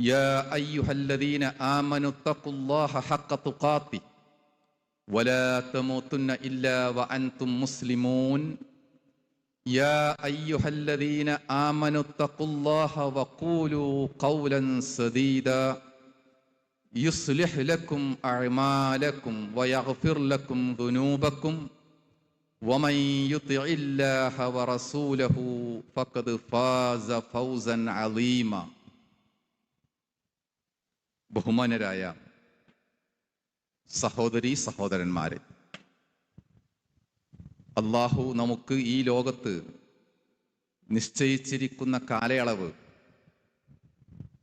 يا أيها الذين آمنوا اتقوا الله حق تقاته ولا تموتن إلا وأنتم مسلمون. يا أيها الذين آمنوا اتقوا الله وقولوا قولا سديدا. يصلح لكم أعمالكم ويغفر لكم ذنوبكم. ومن يطع الله ورسوله فقد فاز فوزا عظيما. ബഹുമാനരായ സഹോദരി സഹോദരന്മാരെ അള്ളാഹു നമുക്ക് ഈ ലോകത്ത് നിശ്ചയിച്ചിരിക്കുന്ന കാലയളവ്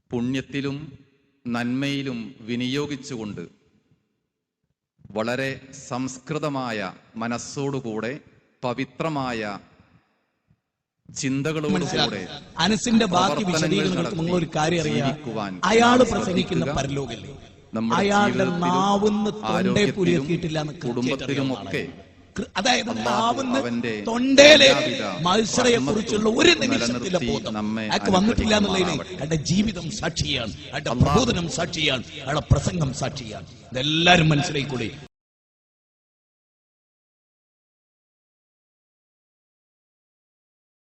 പുണ്യത്തിലും നന്മയിലും വിനിയോഗിച്ചുകൊണ്ട് വളരെ സംസ്കൃതമായ മനസ്സോടുകൂടെ പവിത്രമായ ചിന്തകളോടുകൂടെ അനസിന്റെ ബാക്കി വിശദീകരണങ്ങൾക്ക് നിങ്ങൾ ഒരു കാര്യം അറിയാൻ അയാൾ അയാൾ പ്രസംഗിക്കുന്ന. പരലോകല്ലേ? അയാളുടെ നാവുന്ന് തൊണ്ടേ പുലിയെത്തിയിട്ടില്ല കുടുംബത്തിലുമൊക്കെ അതായത് നാവുന്ന് തൊണ്ടയിലെ മത്സരയെ കുറിച്ചുള്ള ഒരു നിമിഷത്തിലെ ബോധം. അയാൾക്ക് വന്നിട്ടില്ല എന്നുള്ളതിന്. അയാളുടെ ജീവിതം സാക്ഷിയാണ്. അയാളുടെ പ്രബോധനം സാക്ഷിയാണ്. അയാളുടെ പ്രസംഗം സാക്ഷിയാണ്. ഇതെല്ലാരും മനസ്സിലായിക്കൂടെ?